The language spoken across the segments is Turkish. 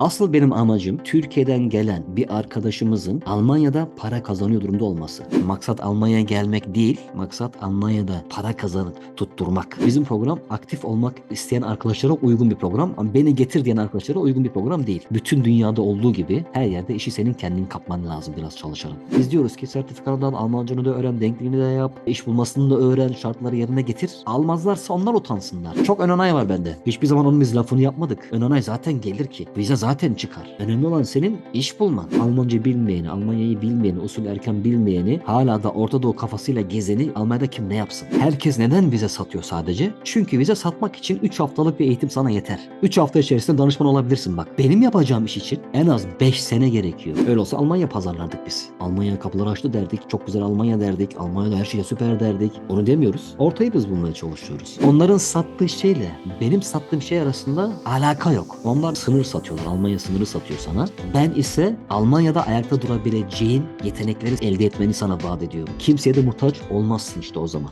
Asıl benim amacım Türkiye'den gelen bir arkadaşımızın Almanya'da para kazanıyor durumda olması. Maksat Almanya'ya gelmek değil, maksat Almanya'da para kazanıp tutturmak. Bizim program aktif olmak isteyen arkadaşlara uygun bir program ama beni getir diyen arkadaşlara uygun bir program değil. Bütün dünyada olduğu gibi her yerde işi senin kendin kapman lazım biraz çalışarak. Biz diyoruz ki sertifikadan Almancanı da öğren, denkliğini de yap, iş bulmasını da öğren, şartları yerine getir. Almazlarsa onlar utansınlar. Çok ön var bende. Hiçbir zaman onun biz lafını yapmadık. Ön zaten gelir ki. Vize zaten çıkar. Önemli olan senin iş bulman. Almanca bilmeyeni, Almanya'yı bilmeyeni, usul erken bilmeyeni, hala da Orta Doğu kafasıyla gezeni Almanya'da kim ne yapsın? Herkes neden vize satıyor sadece? Çünkü vize satmak için 3 haftalık bir eğitim sana yeter. 3 hafta içerisinde danışman olabilirsin bak. Benim yapacağım iş için en az 5 sene gerekiyor. Öyle olsa Almanya pazarlardık biz. Almanya kapıları açtı derdik. Çok güzel Almanya derdik. Almanya'da her şey süper derdik. Onu demiyoruz. Ortayı biz bulmaya çalışıyoruz. Onların sattığı şeyle benim sattığım şey arasında alaka yok. Onlar sınır satıyorlar. Almanya sınırı satıyor sana. Ben ise Almanya'da ayakta durabileceğin yetenekleri elde etmeni sana vaat ediyorum. Kimseye de muhtaç olmazsın işte o zaman.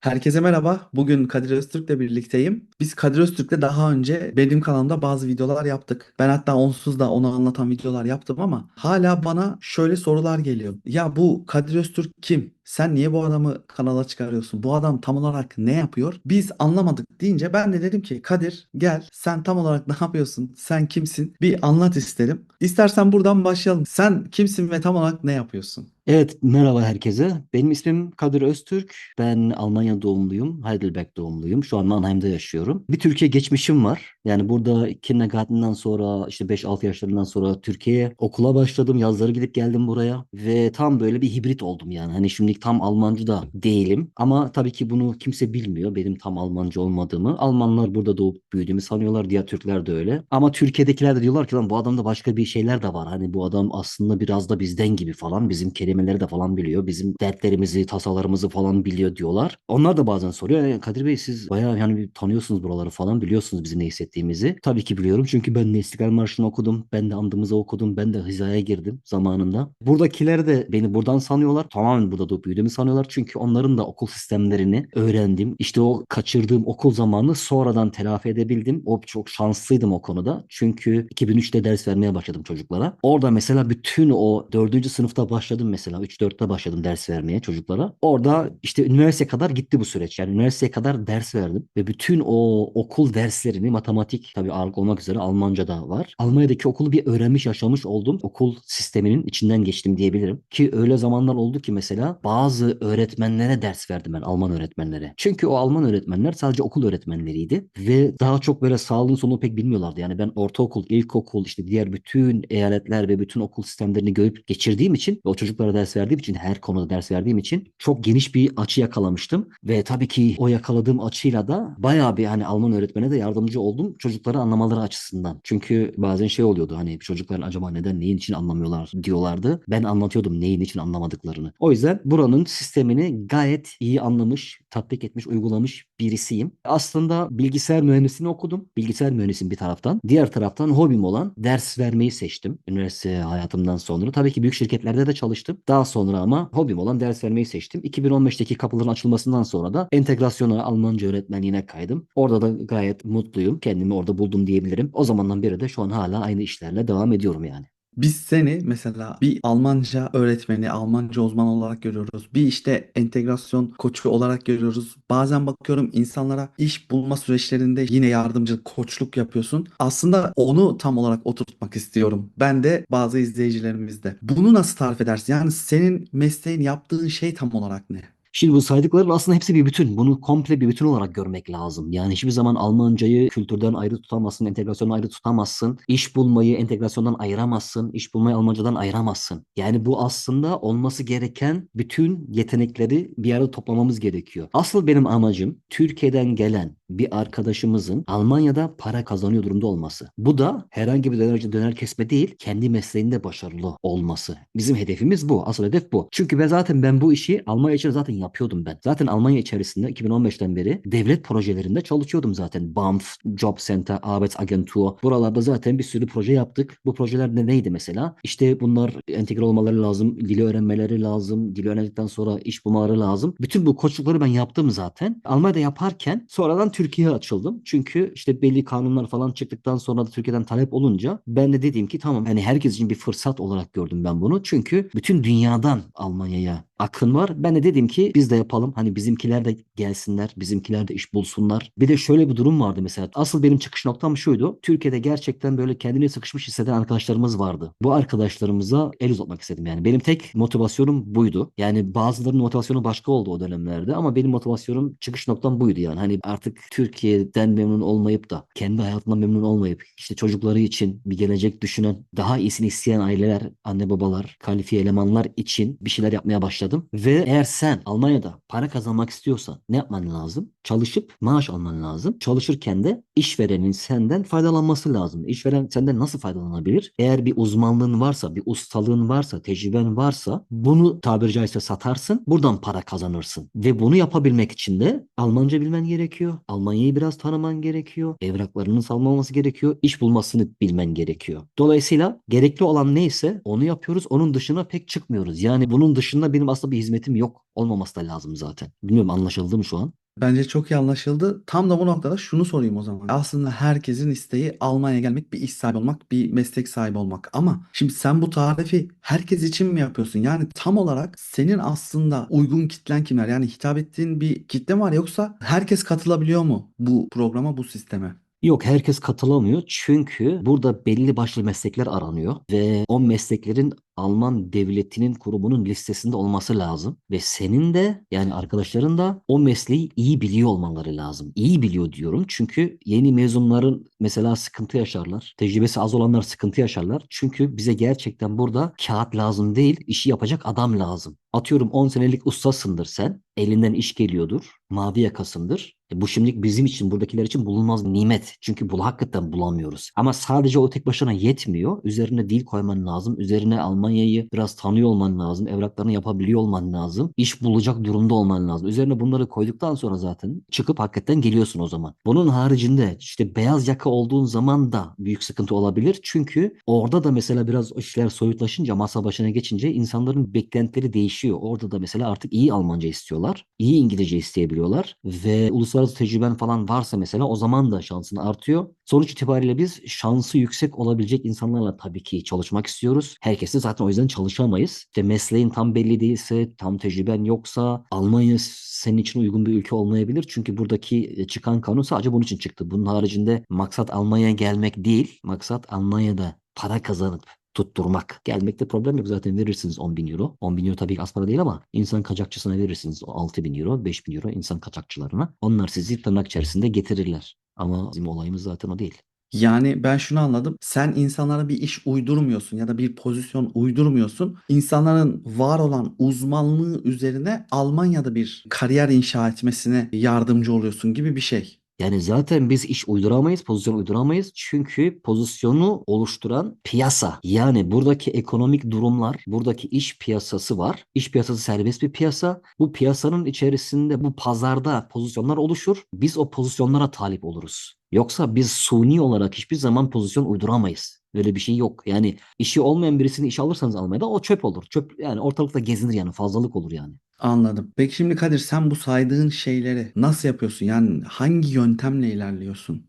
Herkese merhaba. Bugün Kadir Öztürk'le birlikteyim. Biz Kadir Öztürk'le daha önce benim kanalımda bazı videolar yaptık. Ben hatta onsuz da onu anlatan videolar yaptım ama hala bana şöyle sorular geliyor. Ya bu Kadir Öztürk kim? Sen niye bu adamı kanala çıkarıyorsun? Bu adam tam olarak ne yapıyor? Biz anlamadık deyince ben de dedim ki Kadir gel sen tam olarak ne yapıyorsun? Sen kimsin? Bir anlat istedim. İstersen buradan başlayalım. Sen kimsin ve tam olarak ne yapıyorsun? Evet, merhaba herkese. Benim ismim Kadir Öztürk. Ben Almanya doğumluyum, Heidelberg doğumluyum. Şu an Mannheim'da yaşıyorum. Bir Türkiye geçmişim var. Yani burada kindergarten'dan sonra işte 5-6 yaşlarından sonra Türkiye'ye okula başladım. Yazları gidip geldim buraya ve tam böyle bir hibrit oldum yani. Hani şimdi tam Almancı da değilim ama tabii ki bunu kimse bilmiyor benim tam Almancı olmadığımı. Almanlar burada doğup büyüdüğümü sanıyorlar. Diğer Türkler de öyle. Ama Türkiye'dekiler de diyorlar ki lan bu adamda başka bir şeyler de var. Hani bu adam aslında biraz da bizden gibi falan. Bizim kelimeleri de falan biliyor. Bizim dertlerimizi, tasalarımızı falan biliyor diyorlar. Onlar da bazen soruyor. "E, Kadir Bey siz bayağı yani bir tanıyorsunuz buraları falan biliyorsunuz bizim ne hissettiğimizi. Tabii ki biliyorum çünkü ben de İstiklal Marşı'nı okudum. Ben de andımızı okudum. Ben de hizaya girdim zamanında. Buradakiler de beni buradan sanıyorlar. Tamamen burada doğup büyüdüğümü sanıyorlar. Çünkü onların da okul sistemlerini öğrendim. İşte o kaçırdığım okul zamanını sonradan telafi edebildim. O çok şanslıydım o konuda. Çünkü 2003'te ders vermeye başladım çocuklara. Orada mesela bütün o 4. sınıfta başladım mesela. 3-4'te başladım ders vermeye çocuklara. Orada işte üniversiteye kadar gitti bu süreç. Yani üniversiteye kadar ders verdim. Ve bütün o okul derslerini matematik tabii ağırlık olmak üzere Almanca da var. Almanya'daki okulu bir öğrenmiş yaşamış oldum. Okul sisteminin içinden geçtim diyebilirim. Ki öyle zamanlar oldu ki mesela bazı öğretmenlere ders verdim ben Alman öğretmenlere. Çünkü o Alman öğretmenler sadece okul öğretmenleriydi ve daha çok böyle sağlığın sonunu pek bilmiyorlardı. Yani ben ortaokul, ilkokul işte diğer bütün eyaletler ve bütün okul sistemlerini görüp geçirdiğim için ve o çocuklara ders verdiğim için her konuda ders verdiğim için çok geniş bir açı yakalamıştım ve tabii ki o yakaladığım açıyla da bayağı bir hani Alman öğretmene de yardımcı oldum çocukları anlamaları açısından. Çünkü bazen şey oluyordu hani çocukların acaba neden neyin için anlamıyorlar diyorlardı. Ben anlatıyordum neyin için anlamadıklarını. O yüzden buranın sistemini gayet iyi anlamış, tatbik etmiş, uygulamış birisiyim. Aslında bilgisayar mühendisliğini okudum. Bilgisayar mühendisiyim bir taraftan. Diğer taraftan hobim olan ders vermeyi seçtim. Üniversite hayatımdan sonra. Tabii ki büyük şirketlerde de çalıştım. Daha sonra ama hobim olan ders vermeyi seçtim. 2015'teki kapıların açılmasından sonra da entegrasyona Almanca öğretmenliğine kaydım. Orada da gayet mutluyum. Kendimi orada buldum diyebilirim. O zamandan beri de şu an hala aynı işlerle devam ediyorum yani. Biz seni mesela bir Almanca öğretmeni, Almanca uzmanı olarak görüyoruz. Bir işte entegrasyon koçu olarak görüyoruz. Bazen bakıyorum insanlara iş bulma süreçlerinde yine yardımcılık, koçluk yapıyorsun. Aslında onu tam olarak oturtmak istiyorum. Ben de bazı izleyicilerimiz de. Bunu nasıl tarif edersin? Yani senin mesleğin yaptığın şey tam olarak ne? Şimdi bu saydıkların aslında hepsi bir bütün. Bunu komple bir bütün olarak görmek lazım. Yani hiçbir zaman Almancayı kültürden ayrı tutamazsın, entegrasyondan ayrı tutamazsın. İş bulmayı entegrasyondan ayıramazsın, iş bulmayı Almancadan ayıramazsın. Yani bu aslında olması gereken bütün yetenekleri bir arada toplamamız gerekiyor. Asıl benim amacım Türkiye'den gelen bir arkadaşımızın Almanya'da para kazanıyor durumda olması. Bu da herhangi bir döner, döner kesme değil, kendi mesleğinde başarılı olması. Bizim hedefimiz bu. Asıl hedef bu. Çünkü ben zaten ben bu işi Almanya için zaten yapıyordum ben. Zaten Almanya içerisinde 2015'ten beri devlet projelerinde çalışıyordum zaten. BAMF, Job Center, Arbeitsagentur. Buralarda zaten bir sürü proje yaptık. Bu projeler de neydi mesela? İşte bunlar entegre olmaları lazım, dili öğrenmeleri lazım, dili öğrendikten sonra iş bulmaları lazım. Bütün bu koçlukları ben yaptım zaten. Almanya'da yaparken sonradan Türkiye'ye açıldım. Çünkü işte belli kanunlar falan çıktıktan sonra da Türkiye'den talep olunca ben de dedim ki tamam hani herkes için bir fırsat olarak gördüm ben bunu. Çünkü bütün dünyadan Almanya'ya akın var. Ben de dedim ki biz de yapalım. Hani bizimkiler de gelsinler, bizimkiler de iş bulsunlar. Bir de şöyle bir durum vardı mesela. Asıl benim çıkış noktam şuydu. Türkiye'de gerçekten böyle kendini sıkışmış hisseden arkadaşlarımız vardı. Bu arkadaşlarımıza el uzatmak istedim yani. Benim tek motivasyonum buydu. Yani bazılarının motivasyonu başka oldu o dönemlerde ama benim motivasyonum çıkış noktam buydu yani. Hani artık Türkiye'den memnun olmayıp da kendi hayatından memnun olmayıp işte çocukları için bir gelecek düşünen, daha iyisini isteyen aileler, anne babalar, kalifiye elemanlar için bir şeyler yapmaya başladım. Ve eğer sen Almanya'da para kazanmak istiyorsan ne yapman lazım? Çalışıp maaş alman lazım. Çalışırken de işverenin senden faydalanması lazım. İşveren senden nasıl faydalanabilir? Eğer bir uzmanlığın varsa, bir ustalığın varsa, tecrüben varsa bunu tabiri caizse satarsın. Buradan para kazanırsın. Ve bunu yapabilmek için de Almanca bilmen gerekiyor. Almanya'yı biraz tanıman gerekiyor. Evraklarının salmaması gerekiyor. İş bulmasını bilmen gerekiyor. Dolayısıyla gerekli olan neyse onu yapıyoruz. Onun dışına pek çıkmıyoruz. Yani bunun dışında benim aslında bir hizmetim yok. Olmaması da lazım zaten. Bilmiyorum anlaşıldı mı şu an? Bence çok iyi anlaşıldı. Tam da bu noktada şunu sorayım o zaman. Aslında herkesin isteği Almanya'ya gelmek, bir iş sahibi olmak, bir meslek sahibi olmak. Ama şimdi sen bu tarifi herkes için mi yapıyorsun? Yani tam olarak senin aslında uygun kitlen kimler? Yani hitap ettiğin bir kitle var yoksa herkes katılabiliyor mu bu programa, bu sisteme? Yok herkes katılamıyor çünkü burada belli başlı meslekler aranıyor ve o mesleklerin Alman devletinin kurumunun listesinde olması lazım ve senin de yani arkadaşların da o mesleği iyi biliyor olmaları lazım. İyi biliyor diyorum çünkü yeni mezunların mesela sıkıntı yaşarlar. Tecrübesi az olanlar sıkıntı yaşarlar. Çünkü bize gerçekten burada kağıt lazım değil, işi yapacak adam lazım. Atıyorum 10 senelik ustasındır sen. Elinden iş geliyordur. Mavi yakasındır. E bu şimdilik bizim için, buradakiler için bulunmaz nimet. Çünkü bunu hakikaten bulamıyoruz. Ama sadece o tek başına yetmiyor. Üzerine dil koyman lazım. Üzerine Almanya'yı biraz tanıyor olman lazım. Evraklarını yapabiliyor olman lazım. İş bulacak durumda olman lazım. Üzerine bunları koyduktan sonra zaten çıkıp hakikaten geliyorsun o zaman. Bunun haricinde işte beyaz yaka olduğun zaman da büyük sıkıntı olabilir. Çünkü orada da mesela biraz işler soyutlaşınca, masa başına geçince insanların beklentileri değişiyor. Orada da mesela artık iyi Almanca istiyorlar. iyi İngilizce isteyebiliyorlar ve uluslararası tecrüben falan varsa mesela o zaman da şansın artıyor. Sonuç itibariyle biz şansı yüksek olabilecek insanlarla tabii ki çalışmak istiyoruz. Herkesi zaten o yüzden çalışamayız. İşte mesleğin tam belli değilse, tam tecrüben yoksa Almanya senin için uygun bir ülke olmayabilir. Çünkü buradaki e, çıkan kanun sadece bunun için çıktı. Bunun haricinde maksat Almanya'ya gelmek değil, maksat Almanya'da para kazanıp tutturmak. Gelmekte problem yok zaten verirsiniz 10 bin euro. 10 bin euro tabii ki az para değil ama insan kaçakçısına verirsiniz 6 bin euro, 5 bin euro insan kaçakçılarına. Onlar sizi tırnak içerisinde getirirler. Ama bizim olayımız zaten o değil. Yani ben şunu anladım. Sen insanlara bir iş uydurmuyorsun ya da bir pozisyon uydurmuyorsun. İnsanların var olan uzmanlığı üzerine Almanya'da bir kariyer inşa etmesine yardımcı oluyorsun gibi bir şey. Yani zaten biz iş uyduramayız, pozisyon uyduramayız. Çünkü pozisyonu oluşturan piyasa. Yani buradaki ekonomik durumlar, buradaki iş piyasası var. İş piyasası serbest bir piyasa. Bu piyasanın içerisinde bu pazarda pozisyonlar oluşur. Biz o pozisyonlara talip oluruz. Yoksa biz suni olarak hiçbir zaman pozisyon uyduramayız. Böyle bir şey yok. Yani işi olmayan birisini işe alırsanız Almanya'da o çöp olur. Çöp yani ortalıkta gezinir yani fazlalık olur yani. Anladım. Peki şimdi Kadir sen bu saydığın şeyleri nasıl yapıyorsun? Yani hangi yöntemle ilerliyorsun?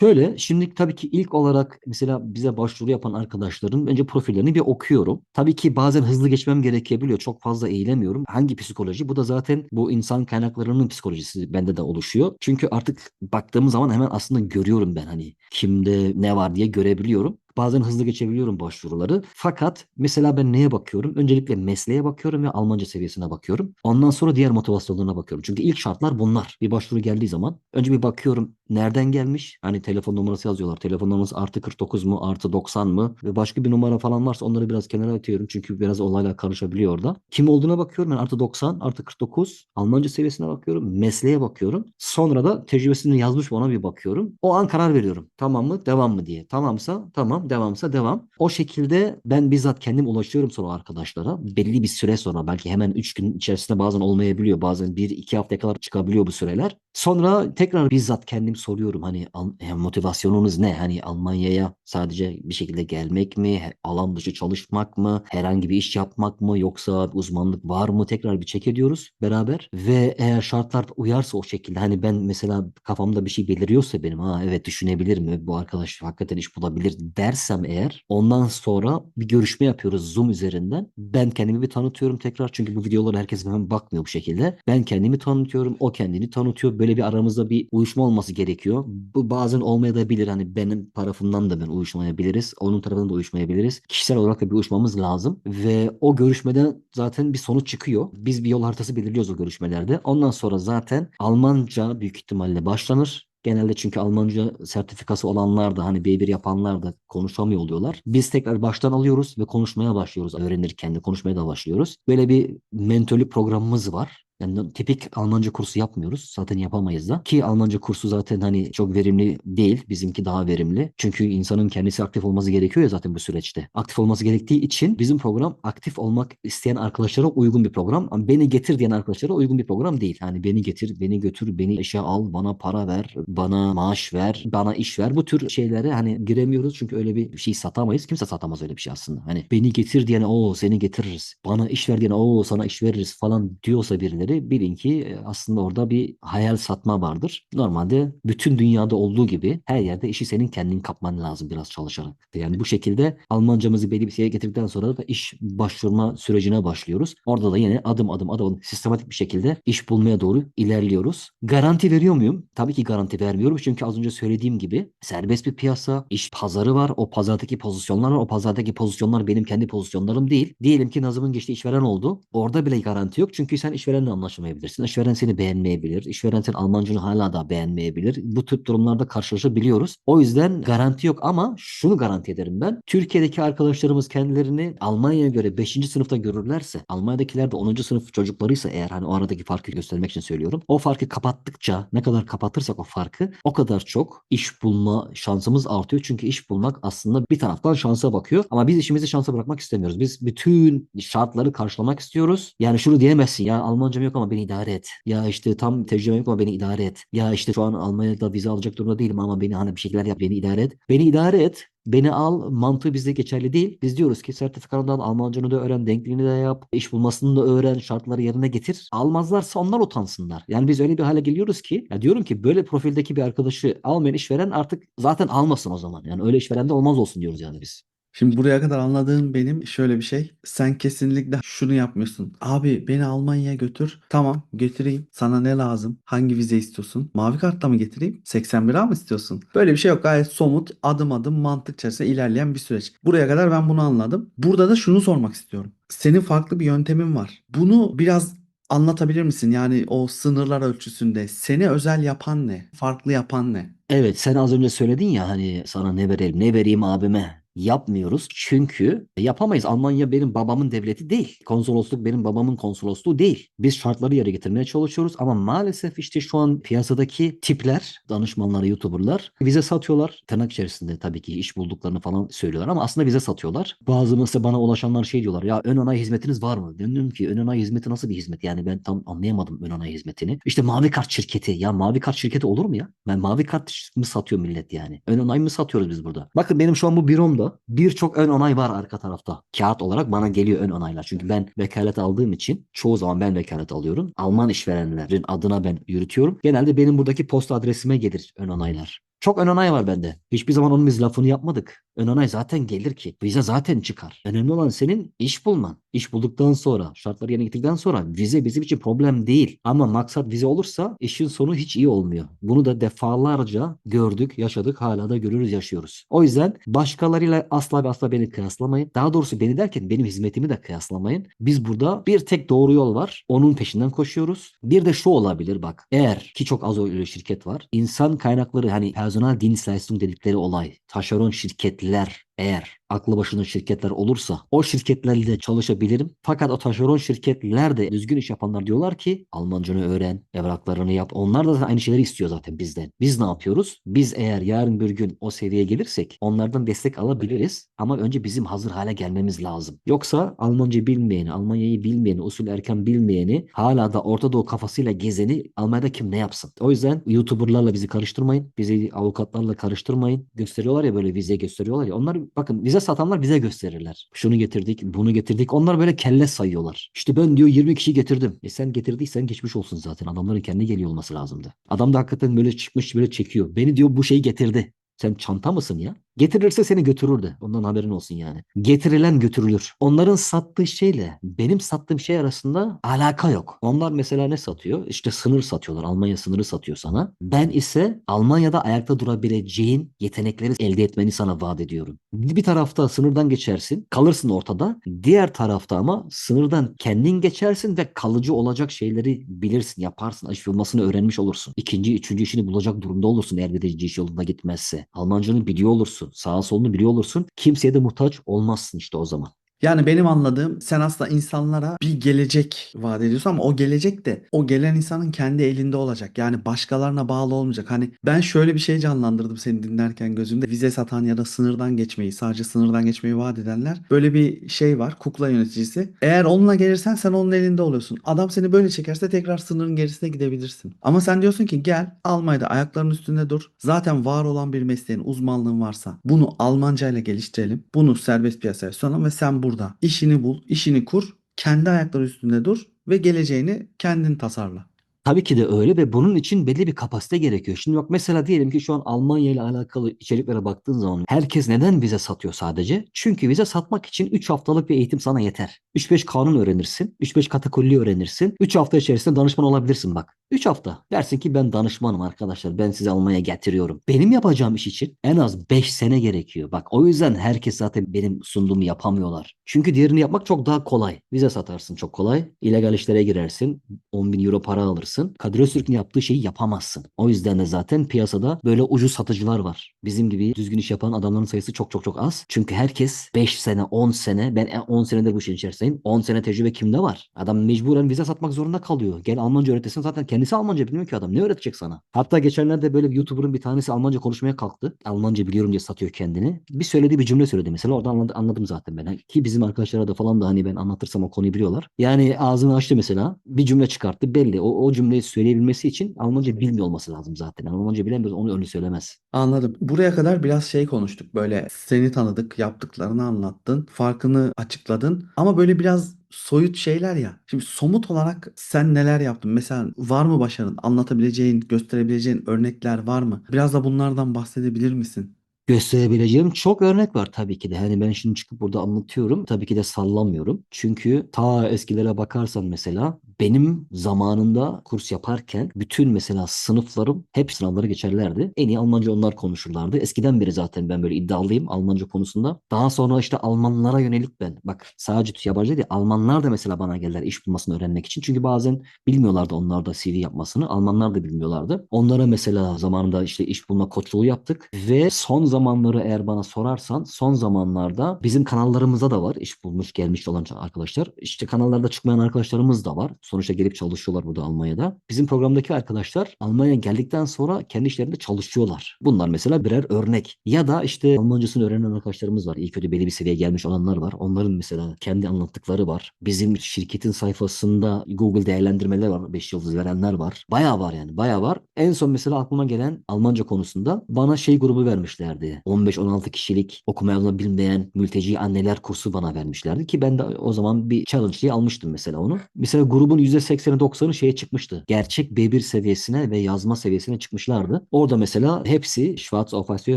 Şöyle, şimdi tabii ki ilk olarak mesela bize başvuru yapan arkadaşların önce profillerini bir okuyorum. Tabii ki bazen hızlı geçmem gerekebiliyor. Çok fazla eğilemiyorum. Hangi psikoloji? Bu da zaten bu insan kaynaklarının psikolojisi bende de oluşuyor. Çünkü artık baktığım zaman hemen aslında görüyorum ben hani kimde ne var diye görebiliyorum. Bazen hızlı geçebiliyorum başvuruları. Fakat mesela ben neye bakıyorum? Öncelikle mesleğe bakıyorum ve Almanca seviyesine bakıyorum. Ondan sonra diğer motivasyonlarına bakıyorum. Çünkü ilk şartlar bunlar. Bir başvuru geldiği zaman önce bir bakıyorum nereden gelmiş? Hani telefon numarası yazıyorlar. Telefon numarası artı 49 mu artı 90 mı? Ve başka bir numara falan varsa onları biraz kenara atıyorum. Çünkü biraz olaylar karışabiliyor orada. Kim olduğuna bakıyorum. Ben artı 90, artı 49. Almanca seviyesine bakıyorum. Mesleğe bakıyorum. Sonra da tecrübesini yazmış mı ona bir bakıyorum. O an karar veriyorum. Tamam mı? Devam mı diye. Tamamsa tamam. Devam, devamsa devam. O şekilde ben bizzat kendim ulaşıyorum sonra arkadaşlara. Belli bir süre sonra belki hemen 3 gün içerisinde bazen olmayabiliyor. Bazen 1-2 haftaya kadar çıkabiliyor bu süreler. Sonra tekrar bizzat kendim soruyorum hani yani motivasyonunuz ne? Hani Almanya'ya sadece bir şekilde gelmek mi? Alan dışı çalışmak mı? Herhangi bir iş yapmak mı? Yoksa uzmanlık var mı? Tekrar bir check ediyoruz beraber. Ve eğer şartlar uyarsa o şekilde hani ben mesela kafamda bir şey beliriyorsa benim ha evet düşünebilir mi? Bu arkadaş hakikaten iş bulabilir dersem eğer ondan sonra bir görüşme yapıyoruz Zoom üzerinden. Ben kendimi bir tanıtıyorum tekrar çünkü bu videolara herkes hemen bakmıyor bu şekilde. Ben kendimi tanıtıyorum, o kendini tanıtıyor. Böyle bir aramızda bir uyuşma olması gerekiyor. Bu bazen olmayabilir. Hani benim tarafımdan da ben uyuşmayabiliriz. Onun tarafından da uyuşmayabiliriz. Kişisel olarak da bir uyuşmamız lazım. Ve o görüşmeden zaten bir sonuç çıkıyor. Biz bir yol haritası belirliyoruz o görüşmelerde. Ondan sonra zaten Almanca büyük ihtimalle başlanır. Genelde çünkü Almanca sertifikası olanlar da hani B1 yapanlar da konuşamıyor oluyorlar. Biz tekrar baştan alıyoruz ve konuşmaya başlıyoruz. Öğrenirken de konuşmaya da başlıyoruz. Böyle bir mentörlük programımız var. Yani tipik Almanca kursu yapmıyoruz. Zaten yapamayız da. Ki Almanca kursu zaten hani çok verimli değil. Bizimki daha verimli. Çünkü insanın kendisi aktif olması gerekiyor ya zaten bu süreçte. Aktif olması gerektiği için bizim program aktif olmak isteyen arkadaşlara uygun bir program. Ama beni getir diyen arkadaşlara uygun bir program değil. Hani beni getir, beni götür, beni işe al, bana para ver, bana maaş ver, bana iş ver. Bu tür şeylere hani giremiyoruz çünkü öyle bir şey satamayız. Kimse satamaz öyle bir şey aslında. Hani beni getir diyene o seni getiririz. Bana iş ver diyene o sana iş veririz falan diyorsa birileri bilin ki e, aslında orada bir hayal satma vardır. Normalde bütün dünyada olduğu gibi her yerde işi senin kendin kapman lazım biraz çalışarak. Yani bu şekilde Almancamızı belli bir seviyeye getirdikten sonra da iş başvurma sürecine başlıyoruz. Orada da yine adım adım adım sistematik bir şekilde iş bulmaya doğru ilerliyoruz. Garanti veriyor muyum? Tabii ki garanti vermiyorum. Çünkü az önce söylediğim gibi serbest bir piyasa, iş pazarı var. O pazardaki pozisyonlar var. O pazardaki pozisyonlar benim kendi pozisyonlarım değil. Diyelim ki Nazım'ın geçtiği işveren oldu. Orada bile garanti yok. Çünkü sen işverenle anlaşamayabilirsin. İşveren seni beğenmeyebilir. İşveren senin Almancanı hala da beğenmeyebilir. Bu tip durumlarda karşılaşabiliyoruz. O yüzden garanti yok ama şunu garanti ederim ben. Türkiye'deki arkadaşlarımız kendilerini Almanya'ya göre 5. sınıfta görürlerse, Almanya'dakiler de 10. sınıf çocuklarıysa eğer hani o aradaki farkı göstermek için söylüyorum. O farkı kapattıkça ne kadar kapatırsak o farkı o kadar çok iş bulma şansımız artıyor. Çünkü iş bulmak aslında bir taraftan şansa bakıyor. Ama biz işimizi şansa bırakmak istemiyoruz. Biz bütün şartları karşılamak istiyoruz. Yani şunu diyemezsin ya Almancam yok ama beni idare et. Ya işte tam tecrübem yok ama beni idare et. Ya işte şu an Almanya'da vize alacak durumda değilim ama beni hani bir şeyler yap beni idare et. Beni idare et. Beni al mantığı bizde geçerli değil. Biz diyoruz ki sertifikandan Almancanı da öğren, denkliğini de yap, iş bulmasını da öğren, şartları yerine getir. Almazlarsa onlar utansınlar. Yani biz öyle bir hale geliyoruz ki ya diyorum ki böyle profildeki bir arkadaşı almayan işveren artık zaten almasın o zaman. Yani öyle işveren de olmaz olsun diyoruz yani biz. Şimdi buraya kadar anladığım benim şöyle bir şey. Sen kesinlikle şunu yapmıyorsun. Abi beni Almanya'ya götür. Tamam götüreyim. Sana ne lazım? Hangi vize istiyorsun? Mavi kartla mı getireyim? 81A mı istiyorsun? Böyle bir şey yok. Gayet somut adım adım mantık içerisinde ilerleyen bir süreç. Buraya kadar ben bunu anladım. Burada da şunu sormak istiyorum. Senin farklı bir yöntemin var. Bunu biraz anlatabilir misin? Yani o sınırlar ölçüsünde seni özel yapan ne? Farklı yapan ne? Evet sen az önce söyledin ya hani sana ne verelim ne vereyim abime yapmıyoruz çünkü yapamayız. Almanya benim babamın devleti değil. Konsolosluk benim babamın konsolosluğu değil. Biz şartları yere getirmeye çalışıyoruz ama maalesef işte şu an piyasadaki tipler, danışmanlar, youtuberlar bize satıyorlar. Tırnak içerisinde tabii ki iş bulduklarını falan söylüyorlar ama aslında bize satıyorlar. Bazı mesela bana ulaşanlar şey diyorlar ya ön onay hizmetiniz var mı? Diyorum ki ön onay hizmeti nasıl bir hizmet? Yani ben tam anlayamadım ön onay hizmetini. İşte mavi kart şirketi. Ya mavi kart şirketi olur mu ya? Ben mavi kart mı satıyor millet yani? Ön onay mı satıyoruz biz burada? Bakın benim şu an bu büromda birçok ön onay var arka tarafta. Kağıt olarak bana geliyor ön onaylar. Çünkü ben vekalet aldığım için çoğu zaman ben vekalet alıyorum. Alman işverenlerin adına ben yürütüyorum. Genelde benim buradaki posta adresime gelir ön onaylar. Çok ön onay var bende. Hiçbir zaman onun biz lafını yapmadık. Ön onay zaten gelir ki. Vize zaten çıkar. Önemli olan senin iş bulman. İş bulduktan sonra, şartları yerine getirdikten sonra vize bizim için problem değil. Ama maksat vize olursa işin sonu hiç iyi olmuyor. Bunu da defalarca gördük, yaşadık, hala da görürüz, yaşıyoruz. O yüzden başkalarıyla asla ve asla beni kıyaslamayın. Daha doğrusu beni derken benim hizmetimi de kıyaslamayın. Biz burada bir tek doğru yol var. Onun peşinden koşuyoruz. Bir de şu olabilir bak. Eğer ki çok az öyle şirket var. İnsan kaynakları hani personal Dienstleistung dedikleri olay. Taşeron şirketler eğer aklı başında şirketler olursa o şirketlerle çalışabilirim. Fakat o taşeron şirketler de düzgün iş yapanlar diyorlar ki Almancanı öğren, evraklarını yap. Onlar da aynı şeyleri istiyor zaten bizden. Biz ne yapıyoruz? Biz eğer yarın bir gün o seviyeye gelirsek onlardan destek alabiliriz. Ama önce bizim hazır hale gelmemiz lazım. Yoksa Almanca bilmeyeni, Almanya'yı bilmeyeni, usul erken bilmeyeni, hala da Orta Doğu kafasıyla gezeni Almanya'da kim ne yapsın? O yüzden YouTuber'larla bizi karıştırmayın. Bizi avukatlarla karıştırmayın. Gösteriyorlar ya böyle vize gösteriyorlar ya. Onlar bakın vize satanlar bize gösterirler. Şunu getirdik, bunu getirdik. Onlar böyle kelle sayıyorlar. İşte ben diyor 20 kişi getirdim. E sen getirdiysen geçmiş olsun zaten. Adamların kendi geliyor olması lazımdı. Adam da hakikaten böyle çıkmış böyle çekiyor. Beni diyor bu şeyi getirdi. Sen çanta mısın ya? Getirirse seni götürür de. Ondan haberin olsun yani. Getirilen götürülür. Onların sattığı şeyle benim sattığım şey arasında alaka yok. Onlar mesela ne satıyor? İşte sınır satıyorlar. Almanya sınırı satıyor sana. Ben ise Almanya'da ayakta durabileceğin yetenekleri elde etmeni sana vaat ediyorum. Bir tarafta sınırdan geçersin, kalırsın ortada. Diğer tarafta ama sınırdan kendin geçersin ve kalıcı olacak şeyleri bilirsin, yaparsın, aşılmasını öğrenmiş olursun. İkinci, üçüncü işini bulacak durumda olursun eğer birinci iş yolunda gitmezse. Almancanı biliyor olursun, sağa solunu biliyor olursun. Kimseye de muhtaç olmazsın işte o zaman. Yani benim anladığım sen aslında insanlara bir gelecek vaat ediyorsun ama o gelecek de o gelen insanın kendi elinde olacak. Yani başkalarına bağlı olmayacak. Hani ben şöyle bir şey canlandırdım seni dinlerken gözümde. Vize satan ya da sınırdan geçmeyi, sadece sınırdan geçmeyi vaat edenler. Böyle bir şey var. Kukla yöneticisi. Eğer onunla gelirsen sen onun elinde oluyorsun. Adam seni böyle çekerse tekrar sınırın gerisine gidebilirsin. Ama sen diyorsun ki gel Almanya'da ayaklarının üstünde dur. Zaten var olan bir mesleğin, uzmanlığın varsa bunu Almanca ile geliştirelim. Bunu serbest piyasaya sunalım ve sen burada işini bul, işini kur, kendi ayakları üstünde dur ve geleceğini kendin tasarla. Tabii ki de öyle ve bunun için belli bir kapasite gerekiyor. Şimdi bak mesela diyelim ki şu an Almanya ile alakalı içeriklere baktığın zaman herkes neden vize satıyor sadece? Çünkü vize satmak için 3 haftalık bir eğitim sana yeter. 3-5 kanun öğrenirsin, 3-5 katakulli öğrenirsin. 3 hafta içerisinde danışman olabilirsin bak. 3 hafta. Dersin ki ben danışmanım arkadaşlar. Ben sizi Almanya'ya getiriyorum. Benim yapacağım iş için en az 5 sene gerekiyor. Bak o yüzden herkes zaten benim sunduğumu yapamıyorlar. Çünkü diğerini yapmak çok daha kolay. Vize satarsın çok kolay. İllegal işlere girersin. 10 bin euro para alırsın. Kadir Öztürk'ün yaptığı şeyi yapamazsın. O yüzden de zaten piyasada böyle ucuz satıcılar var. Bizim gibi düzgün iş yapan adamların sayısı çok çok çok az. Çünkü herkes 5 sene 10 sene ben 10 senedir bu işin içerisindeyim. 10 sene tecrübe kimde var? Adam mecburen vize satmak zorunda kalıyor. Gel Almanca öğretesin zaten kendisi Almanca bilmiyor ki adam. Ne öğretecek sana? Hatta geçenlerde böyle bir YouTuber'ın bir tanesi Almanca konuşmaya kalktı. Almanca biliyorum diye satıyor kendini. Bir söylediği bir cümle söyledi mesela. Orada anladı, anladım zaten ben. Ki bizim arkadaşlara da falan da hani ben anlatırsam o konuyu biliyorlar. Yani ağzını açtı mesela. Bir cümle çıkarttı belli. O, o cümleyi söyleyebilmesi için Almanca bilmiyor olması lazım zaten. Almanca bilemiyoruz onu öyle söylemez. Anladım. Buraya kadar biraz şey konuştuk. Böyle seni tanıdık, yaptıklarını anlattın, farkını açıkladın. Ama böyle biraz soyut şeyler ya. Şimdi somut olarak sen neler yaptın? Mesela var mı başarın? Anlatabileceğin, gösterebileceğin örnekler var mı? Biraz da bunlardan bahsedebilir misin? Gösterebileceğim çok örnek var tabii ki de. Hani ben şimdi çıkıp burada anlatıyorum. Tabii ki de sallamıyorum. Çünkü ta eskilere bakarsan mesela benim zamanında kurs yaparken bütün mesela sınıflarım hep sınavları geçerlerdi. En iyi Almanca onlar konuşurlardı. Eskiden beri zaten ben böyle iddialıyım Almanca konusunda. Daha sonra işte Almanlara yönelik ben. Bak sadece yabancı değil Almanlar da mesela bana geldiler iş bulmasını öğrenmek için. Çünkü bazen bilmiyorlardı onlar da CV yapmasını. Almanlar da bilmiyorlardı. Onlara mesela zamanında işte iş bulma koçluğu yaptık ve son zamanları eğer bana sorarsan son zamanlarda bizim kanallarımızda da var iş bulmuş gelmiş olan arkadaşlar. İşte kanallarda çıkmayan arkadaşlarımız da var. Sonuçta gelip çalışıyorlar burada Almanya'da. Bizim programdaki arkadaşlar Almanya'ya geldikten sonra kendi işlerinde çalışıyorlar. Bunlar mesela birer örnek. Ya da işte Almancasını öğrenen arkadaşlarımız var. İyi kötü belli bir seviyeye gelmiş olanlar var. Onların mesela kendi anlattıkları var. Bizim şirketin sayfasında Google değerlendirmeler var. 5 yıldız verenler var. Bayağı var yani. Bayağı var. En son mesela aklıma gelen Almanca konusunda bana şey grubu vermişlerdi. 15-16 kişilik okuma yazma bilmeyen mülteci anneler kursu bana vermişlerdi ki ben de o zaman bir challenge diye almıştım mesela onu. Mesela grubun %80'i 90'ı şeye çıkmıştı. Gerçek B1 seviyesine ve yazma seviyesine çıkmışlardı. Orada mesela hepsi Schwarz Offizier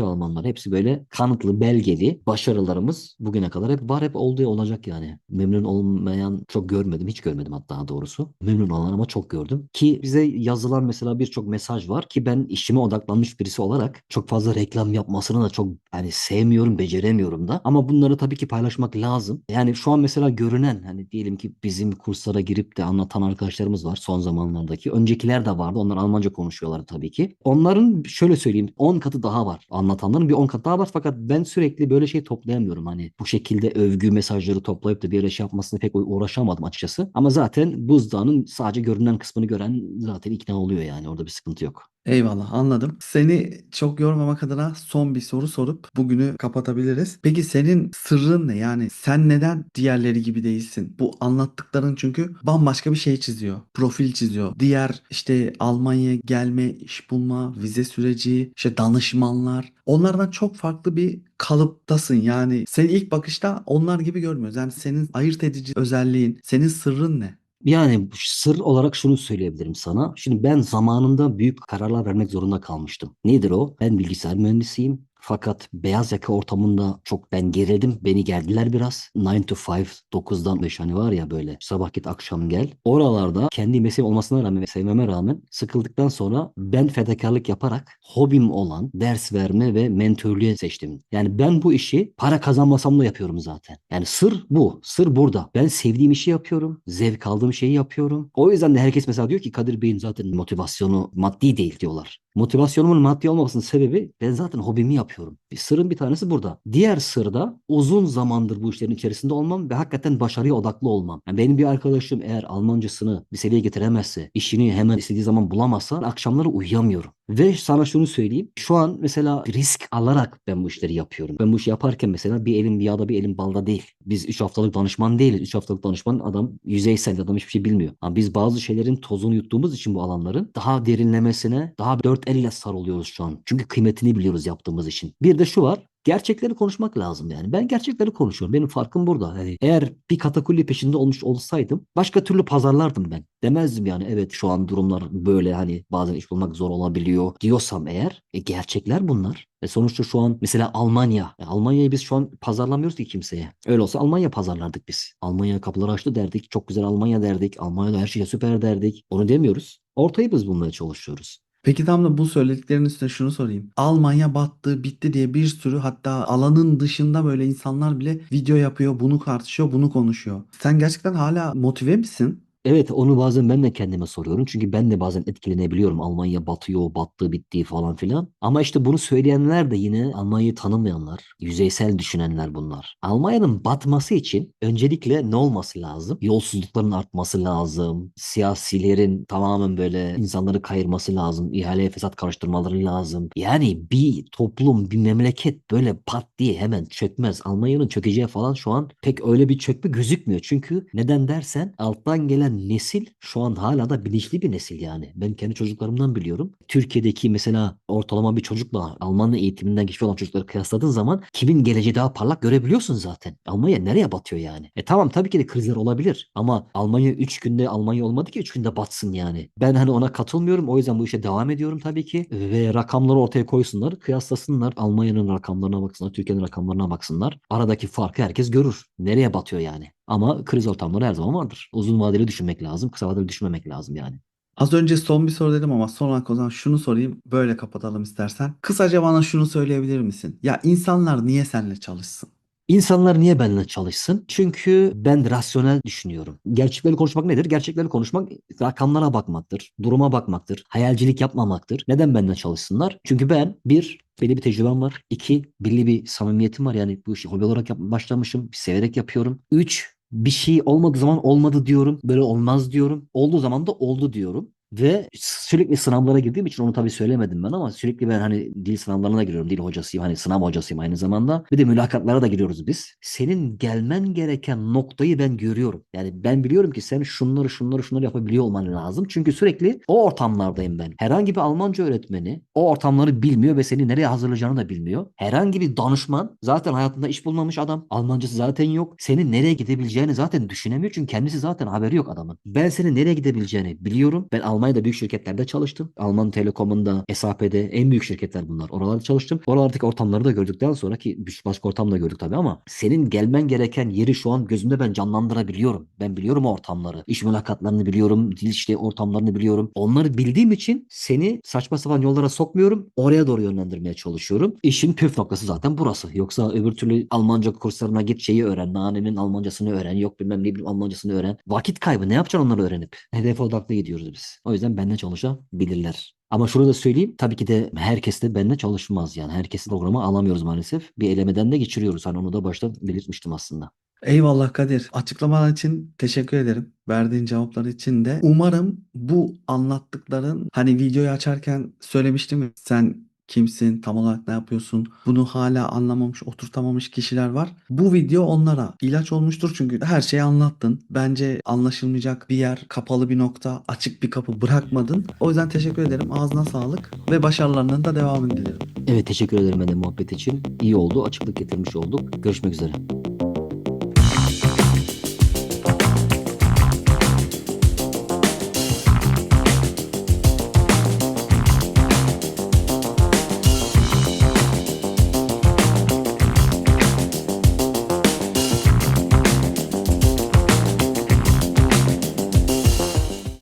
Almanlar hepsi böyle kanıtlı belgeli başarılarımız bugüne kadar hep var hep oldu olacak yani. Memnun olmayan çok görmedim hiç görmedim hatta doğrusu. Memnun olan ama çok gördüm. Ki bize yazılan mesela birçok mesaj var ki ben işime odaklanmış birisi olarak çok fazla reklam yapmasını da çok hani sevmiyorum beceremiyorum da. Ama bunları tabii ki paylaşmak lazım. Yani şu an mesela görünen hani diyelim ki bizim kurslara girip de anlatan arkadaşlarımız var son zamanlardaki. Öncekiler de vardı. Onlar Almanca konuşuyorlar tabii ki. Onların şöyle söyleyeyim 10 katı daha var. Anlatanların bir 10 katı daha var fakat ben sürekli böyle şey toplayamıyorum. Hani bu şekilde övgü mesajları toplayıp da bir yere şey yapmasını pek uğraşamadım açıkçası. Ama zaten buzdağının sadece görünen kısmını gören zaten ikna oluyor yani. Orada bir sıkıntı yok. Eyvallah anladım. Seni çok yormamak adına son bir soru sorup bugünü kapatabiliriz. Peki senin sırrın ne? Yani sen neden diğerleri gibi değilsin? Bu anlattıkların çünkü bambaşka bir şey çiziyor. Profil çiziyor. Diğer işte Almanya'ya gelme, iş bulma, vize süreci, işte danışmanlar. Onlardan çok farklı bir kalıptasın. Yani seni ilk bakışta onlar gibi görmüyoruz. Yani senin ayırt edici özelliğin, senin sırrın ne? Yani sır olarak şunu söyleyebilirim sana. Şimdi ben zamanında büyük kararlar vermek zorunda kalmıştım. Nedir o? Ben bilgisayar mühendisiyim. Fakat beyaz yaka ortamında çok ben gerildim. Beni gerdiler biraz. 9 to 5, 9'dan 5 hani var ya böyle sabah git akşam gel. Oralarda kendi mesleğim olmasına rağmen ve sevmeme rağmen sıkıldıktan sonra ben fedakarlık yaparak hobim olan ders verme ve mentörlüğe seçtim. Yani ben bu işi para kazanmasam da yapıyorum zaten. Yani sır bu. Sır burada. Ben sevdiğim işi yapıyorum. Zevk aldığım şeyi yapıyorum. O yüzden de herkes mesela diyor ki Kadir Bey'in zaten motivasyonu maddi değil diyorlar. Motivasyonumun maddi olmamasının sebebi ben zaten hobimi yapıyorum. Bir sırın bir tanesi burada. Diğer sır da uzun zamandır bu işlerin içerisinde olmam ve hakikaten başarıya odaklı olmam. Yani benim bir arkadaşım eğer Almancasını bir seviyeye getiremezse, işini hemen istediği zaman bulamazsa akşamları uyuyamıyorum. Ve sana şunu söyleyeyim. Şu an mesela risk alarak ben bu işleri yapıyorum. Ben bu işi yaparken mesela bir elim yağda bir elim balda değil. Biz 3 haftalık danışman değiliz. 3 haftalık danışman adam yüzeysel adam hiçbir şey bilmiyor. Ama biz bazı şeylerin tozunu yuttuğumuz için bu alanların daha derinlemesine daha dört elle sarılıyoruz şu an. Çünkü kıymetini biliyoruz yaptığımız işin. Bir de şu var. Gerçekleri konuşmak lazım yani. Ben gerçekleri konuşuyorum. Benim farkım burada. Yani eğer bir katakulli peşinde olmuş olsaydım başka türlü pazarlardım ben. Demezdim yani evet şu an durumlar böyle hani bazen iş bulmak zor olabiliyor diyorsam eğer e, gerçekler bunlar. Ve sonuçta şu an mesela Almanya. E, Almanya'yı biz şu an pazarlamıyoruz ki kimseye. Öyle olsa Almanya pazarlardık biz. Almanya kapıları açtı derdik. Çok güzel Almanya derdik. Almanya'da her şey süper derdik. Onu demiyoruz. Ortayı biz bulmaya çalışıyoruz. Peki tam da bu söylediklerinin üstüne şunu sorayım. Almanya battı, bitti diye bir sürü hatta alanın dışında böyle insanlar bile video yapıyor, bunu tartışıyor, bunu konuşuyor. Sen gerçekten hala motive misin? Evet onu bazen ben de kendime soruyorum. Çünkü ben de bazen etkilenebiliyorum. Almanya batıyor, battı, bitti falan filan. Ama işte bunu söyleyenler de yine Almanya'yı tanımayanlar, yüzeysel düşünenler bunlar. Almanya'nın batması için öncelikle ne olması lazım? Yolsuzlukların artması lazım. Siyasilerin tamamen böyle insanları kayırması lazım. İhaleye fesat karıştırmaları lazım. Yani bir toplum, bir memleket böyle pat diye hemen çökmez. Almanya'nın çökeceği falan şu an pek öyle bir çökme gözükmüyor. Çünkü neden dersen alttan gelen nesil şu an hala da bilinçli bir nesil yani. Ben kendi çocuklarımdan biliyorum. Türkiye'deki mesela ortalama bir çocukla Alman eğitiminden geçmiş olan çocukları kıyasladığın zaman kimin geleceği daha parlak görebiliyorsun zaten. Almanya nereye batıyor yani? E tamam tabii ki de krizler olabilir ama Almanya 3 günde Almanya olmadı ki 3 günde batsın yani. Ben hani ona katılmıyorum. O yüzden bu işe devam ediyorum tabii ki. Ve rakamları ortaya koysunlar, kıyaslasınlar. Almanya'nın rakamlarına baksınlar, Türkiye'nin rakamlarına baksınlar. Aradaki farkı herkes görür. Nereye batıyor yani? Ama kriz ortamları her zaman vardır. Uzun vadeli düşünmek lazım, kısa vadeli düşünmemek lazım yani. Az önce son bir soru dedim ama son olarak o zaman şunu sorayım. Böyle kapatalım istersen. Kısaca bana şunu söyleyebilir misin? Ya insanlar niye seninle çalışsın? İnsanlar niye benimle çalışsın? Çünkü ben rasyonel düşünüyorum. Gerçekleri konuşmak nedir? Gerçekleri konuşmak rakamlara bakmaktır, duruma bakmaktır, hayalcilik yapmamaktır. Neden benimle çalışsınlar? Çünkü ben bir belli bir tecrübem var. İki, belli bir samimiyetim var. Yani bu işi hobi olarak yap- başlamışım. Severek yapıyorum. Üç, bir şey olmadığı zaman olmadı diyorum. Böyle olmaz diyorum. Olduğu zaman da oldu diyorum. Ve sürekli sınavlara girdiğim için onu tabii söylemedim ben ama sürekli ben hani dil sınavlarına giriyorum. Dil hocasıyım hani sınav hocasıyım aynı zamanda. Bir de mülakatlara da giriyoruz biz. Senin gelmen gereken noktayı ben görüyorum. Yani ben biliyorum ki sen şunları şunları şunları yapabiliyor olman lazım. Çünkü sürekli o ortamlardayım ben. Herhangi bir Almanca öğretmeni o ortamları bilmiyor ve seni nereye hazırlayacağını da bilmiyor. Herhangi bir danışman zaten hayatında iş bulmamış adam. Almancası zaten yok. Senin nereye gidebileceğini zaten düşünemiyor. Çünkü kendisi zaten haberi yok adamın. Ben senin nereye gidebileceğini biliyorum. Ben Almanya'da büyük şirketlerde çalıştım. Alman Telekom'unda, SAP'de en büyük şirketler bunlar. Oralarda çalıştım. Oralardaki ortamları da gördükten sonra ki başka ortam da gördük tabii ama senin gelmen gereken yeri şu an gözümde ben canlandırabiliyorum. Ben biliyorum o ortamları. İş mülakatlarını biliyorum. Dil işte ortamlarını biliyorum. Onları bildiğim için seni saçma sapan yollara sokmuyorum. Oraya doğru yönlendirmeye çalışıyorum. İşin püf noktası zaten burası. Yoksa öbür türlü Almanca kurslarına git şeyi öğren. Nanenin Almancasını öğren. Yok bilmem ne bileyim Almancasını öğren. Vakit kaybı. Ne yapacaksın onları öğrenip? Hedefe odaklı gidiyoruz biz. Yüzden benimle çalışabilirler. Ama şunu da söyleyeyim. Tabii ki de herkes de benimle çalışmaz yani. Herkesi programa alamıyoruz maalesef. Bir elemeden de geçiriyoruz. Hani onu da başta belirtmiştim aslında. Eyvallah Kadir. Açıklamalar için teşekkür ederim. Verdiğin cevaplar için de. Umarım bu anlattıkların hani videoyu açarken söylemiştim sen kimsin, tam olarak ne yapıyorsun? Bunu hala anlamamış, oturtamamış kişiler var. Bu video onlara ilaç olmuştur çünkü her şeyi anlattın. Bence anlaşılmayacak bir yer, kapalı bir nokta, açık bir kapı bırakmadın. O yüzden teşekkür ederim. Ağzına sağlık ve başarılarının da devamını dilerim. Evet teşekkür ederim ben de muhabbet için. İyi oldu. Açıklık getirmiş olduk. Görüşmek üzere.